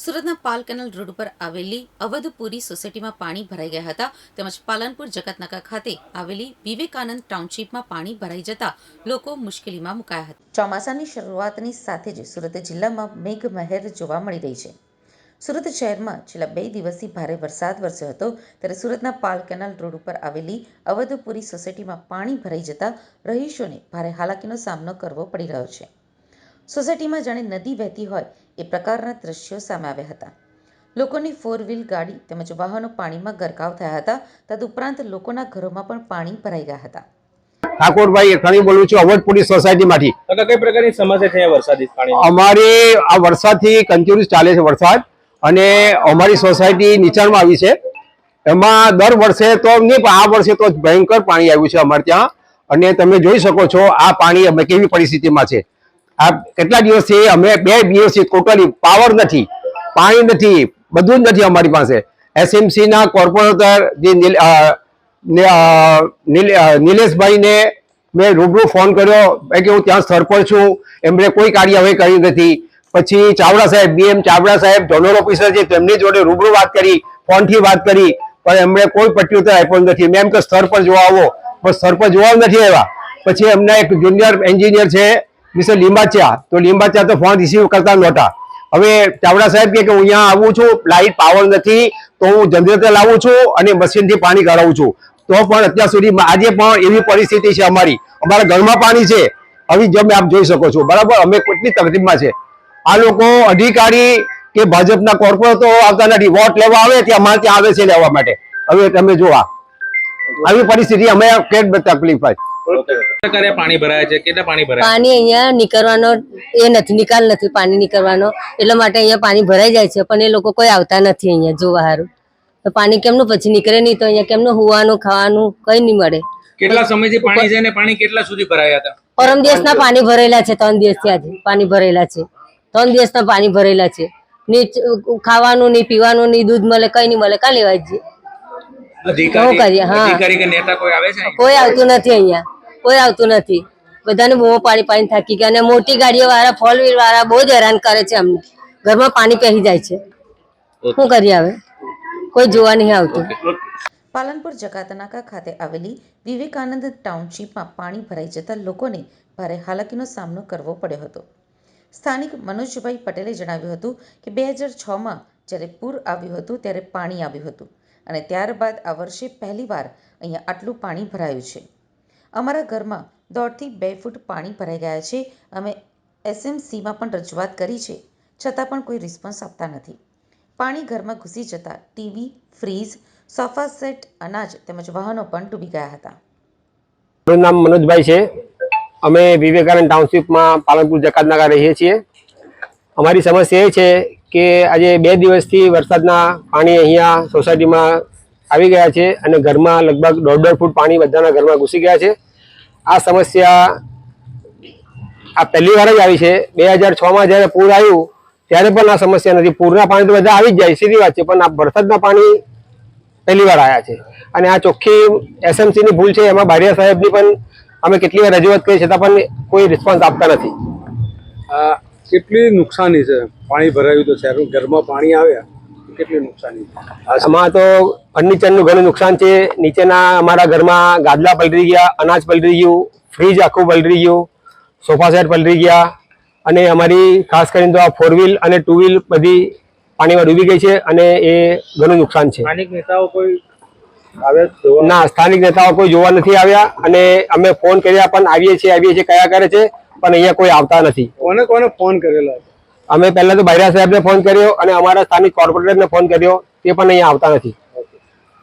સુરતના પાલ canal road ઉપર આવેલી અવધપુરી સોસાયટીમાં પાણી ભરાઈ ગયા હતા. તેમજ પાલનપુર જગતનાકા ખાતે આવેલી વિવેકાનંદ ટાઉનશીપમાં પાણી ભરાઈ જતા લોકો મુશ્કેલીમાં મુકાયા હતા. ચોમાસાની શરૂઆતની સાથે જ સુરત જિલ્લામાં મેઘમહેર જોવા મળી રહી છે. સુરત શહેરમાં છેલ્લા બે દિવસથી ભારે વરસાદ વરસ્યો હતો. ત્યારે સુરતના પાલ કેનાલ રોડ ઉપર આવેલી અવધપુરી સોસાયટીમાં પાણી ભરાઈ જતા રહીશોને ભારે હાલાકીનો સામનો કરવો પડી રહ્યો છે. સોસાયટીમાં જાણે નદી વહેતી હોય એ પ્રકારના દ્રશ્યો સામે આવ્યા હતા. લોકોની ફોર વ્હીલ ગાડી તેમજ વાહનો પાણીમાં ગરકાવ થયા હતા તદુપરાંત લોકોના ઘરોમાં પણ પાણી ભરાઈ ગયા હતા. ઠાકોરભાઈ અખાણી બોલું છું અવધપુરી સોસાયટીમાંથી. કઈ પ્રકારની સમસ્યા છે વરસાદી પાણી અમારી આ વરસાદથી કન્ટિન્યુઅસ ચાલે છે વરસાદ અને અમારી સોસાયટી નીચાણમાં આવી છે. એમાં દર વર્ષે તો નહીં પણ આ વર્ષે તો ભયંકર પાણી આવ્યું છે અમારે ત્યાં. અને તમે જોઈ શકો છો આ પાણી અમે કેવી પરિસ્થિતિમાં છે. આ કેટલા દિવસથી અમે બે દિવસથી ટોટલી પાવર નથી, પાણી નથી, બધું જ નથી અમારી પાસે. એસએમસી ના કોર્પોરેટર જે નિલેશભાઈને મેં રૂબરૂ ફોન કર્યો કે હું ત્યાં સ્થળ પર છું, એમણે કોઈ કાર્યવાહી કરી નથી. પછી ચાવડા સાહેબ બીએમ ચાવડા સાહેબ ઝોનલ ઓફિસર છે, તેમની જોડે રૂબરૂ વાત કરી, ફોનથી વાત કરી, પણ એમણે કોઈ પ્રત્યુત્તર આપ્યો નથી. મેં એમ કે સ્થળ પર જોવા આવો. પણ સ્થળ પર જોવા નથી આવ્યા. પછી એમના એક જુનિયર એન્જિનિયર છે મિસ્ટર લીંબાચિયા. તો લીંબાચિયા તો ફોન રિસીવ કરતા નહોતા. હવે ચાવડા સાહેબ કે હું અહીંયા આવું છું, લાઇટ પાવર નથી, તો હું જનરેટર લાવું છું અને મશીનથી પાણી કરાવું છું. તો પણ અત્યાર સુધી આજે પણ એવી પરિસ્થિતિ છે અમારી. અમારા ઘરમાં પાણી છે. હવે જેમ આપ જોઈ શકો છો. બરાબર? અમે કેટલી તકલીફમાં છે. આ લોકો અધિકારી કે ભાજપના કોર્પોરેટરો આવતા નથી. વોટ લેવા આવે ત્યાં અમારે ત્યાં આવે છે લેવા માટે. હવે તમે જોવા. આવી પરિસ્થિતિ અમે કેટ તકલીફ થાય. પ્રકારે પાણી ભરાય છે? કેટલા પાણી ભરાય પાણી અહીંયા નીકળવાનો એ નથી નિકાલ નથી પાણી નીકળવાનો. એટલા માટે અહીંયા પાણી ભરાઈ જાય છે પણ એ લોકો કોઈ આવતા નથી અહીંયા જોવા સારું તો પાણી કેમનું પછી નીકળે નહીં તો અહીંયા કેમનું હોવાનું ખાવાનું કઈ નહીં મળે. કેટલા સમયથી પાણી છે ને પાણી કેટલા સુધી ભરાયા હતા? પરમ દિવસના પાણી ભરેલા છે ત્રણ દિવસથી આજે પાણી ભરેલા છે. ત્રણ દિવસના પાણી ભરેલા છે. ની ખાવાનું નહીં પીવાનું નહીં દૂધ મળે કઈ નહીં મળે કા લેવા જઈએ શું કરીએ? હા. અધિકારી કે નેતા કોઈ છે કોઈ આવતું નથી અહીંયા. કોઈ આવતું નથી. બધાને બહુ પાણી પાણી થાકી ગયા અને મોટી ગાડીઓ વાળા ફોર વ્હીલ વાળા બહુ જ હેરાન કરે છે અમને. ઘરમાં પાણી પહેરી જાય છે. શું કરીએ હવે? કોઈ જોવા નહીં આવતું. પાલનપુર જકાતનાકા ખાતે આવેલી વિવેકાનંદ ટાઉનશીપમાં પાણી ભરાઈ જતા લોકોને ભારે હાલાકીનો સામનો કરવો પડ્યો હતો. સ્થાનિક મનોજભાઈ પટેલે જણાવ્યું હતું કે બે હજાર છમાં જ્યારે પૂર આવ્યું હતું ત્યારે પાણી આવ્યું હતું અને ત્યારબાદ આ વર્ષે પહેલીવાર અહીંયા આટલું પાણી ભરાયું છે. અમારા ઘરમાં દોઢથી બે ફૂટ પાણી ભરાઈ ગયા છે. અમે એસએમસીમાં પણ રજૂઆત કરી છે. છતાં પણ કોઈ રિસ્પોન્સ આપતા નથી. પાણી ઘરમાં ઘૂસી જતા ટીવી, ફ્રીજ, સોફા સેટ, અનાજ તેમજ વાહનો પણ ડૂબી ગયા હતા. મારું નામ મનોજભાઈ છે. અમે વિવેકાનંદ ટાઉનશીપમાં પાલનપુર જકાતનાકા રહીએ છીએ. અમારી સમસ્યા એ છે કે આજે બે દિવસથી વરસાદના પાણી અહીંયા સોસાયટીમાં આવી ગયા છે અને ઘરમાં લગભગ દોઢ દોઢ ફૂટ પાણી બધાના ઘરમાં ઘૂસી ગયા છે. આ સમસ્યા આ પહેલી વાર જ આવી છે. બે હજાર છમાં જ્યારે પૂર આવ્યું, ત્યારે પણ આ સમસ્યા નથી. પૂરના પાણી તો બધા આવી જ જાય, સીધી વાત છે, પણ આ વરસાદના પાણી પહેલી વાર આવ્યા છે. અને આ ચોખ્ખી એસએમસીની ભૂલ છે, એમાં બારિયા સાહેબની પણ અમે કેટલી વાર રજૂઆત કરી, છતાં પણ કોઈ રિસ્પોન્સ આપતા નથી. કેટલી નુકસાની છે? પાણી ભરાયું તો શહેર ઘરમાં પાણી આવ્યા. કેટલી નુકસાન આમાં તો ફર્નિચરનું ઘણું નુકસાન છે. નીચેના અમારા ઘરમાં ગાદલા પલરી ગયા અનાજ પલરી ગયું ફ્રીજ આખું પલરી ગયું સોફા સેટ પલરી ગયા અને અમારી ખાસ કરીને તો આ ફોર વ્હીલ અને ટુ વ્હીલ બધી પાણીમાં ડૂબી ગઈ છે અને એ ઘણું નુકસાન છે. સ્થાનિક નેતાઓ કોઈ ના સ્થાનિક નેતાઓ કોઈ જોવા નથી આવ્યા અને અમે ફોન કર્યા પણ આવીએ છીએ આવીએ છીએ કયા કરે છે પણ અહીંયા કોઈ આવતા નથી. કોને કોને ફોન કરેલો? અમે પહેલા તો બૈરા સાહેબને ફોન કર્યો અને અમારા સ્થાનિક કોર્પોરેટરને ફોન કર્યો. તે પણ અહીંયા આવતા નથી.